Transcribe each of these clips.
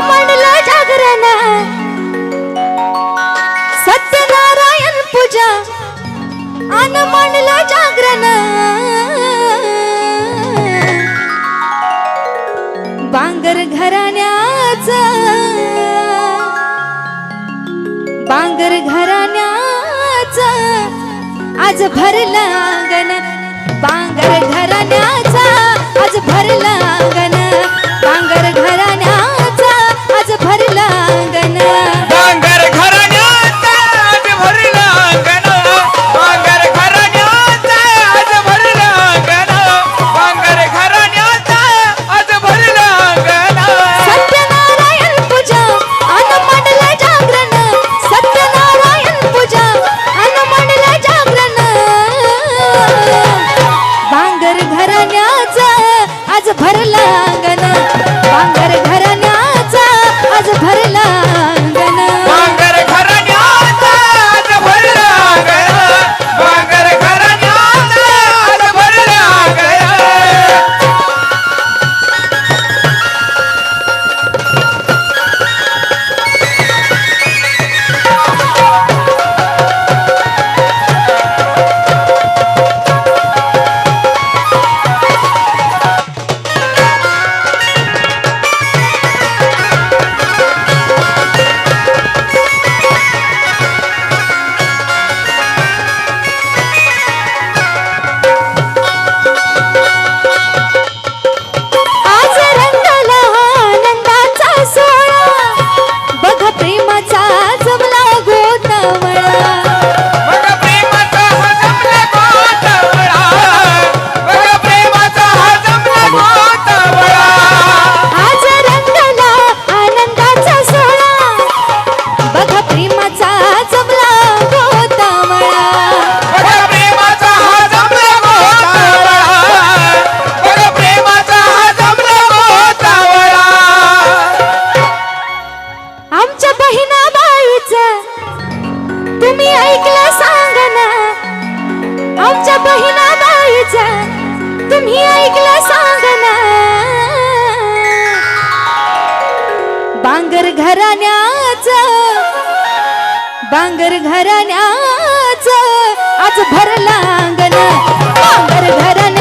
मांडलं जागरण सत्यनारायण पूजा आन मांडलं जागरण बांगर घराण्याच बांगर घराण्याच आज भरला अंगण बांगर घराण्याचा आज भरला अंगण बांगर घरा बहिणाबाईच तुम्ही ऐकलं सांगणार बांगर घराण्याच बांगर घराण्याच आज भरला अंगण बांगर घराण्या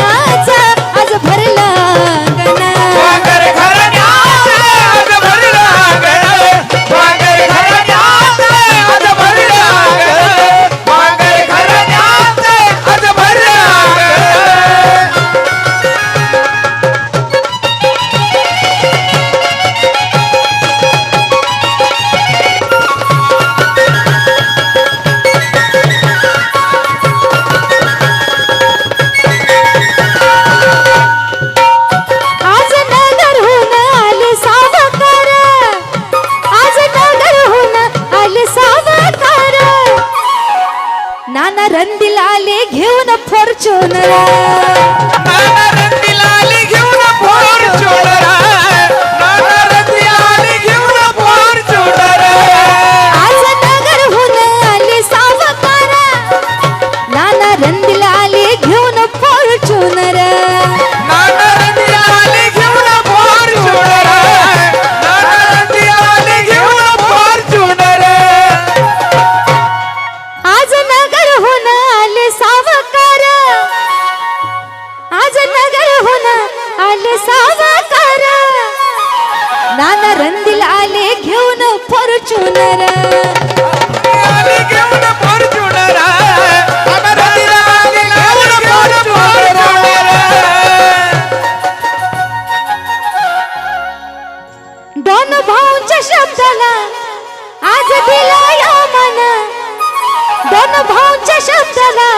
भाऊच्या शब्दाला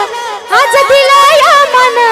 आज दिला या मना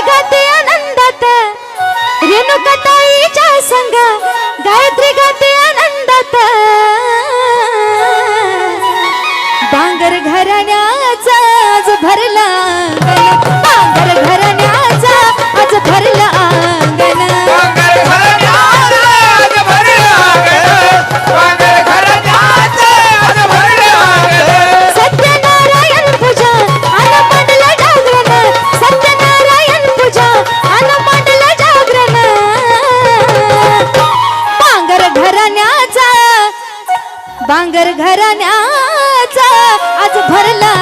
गाते गाते आनंदात रेणुका संग गायत्री गाते आनंदात. बांगर घराण्याचा आज भरला. आज भरला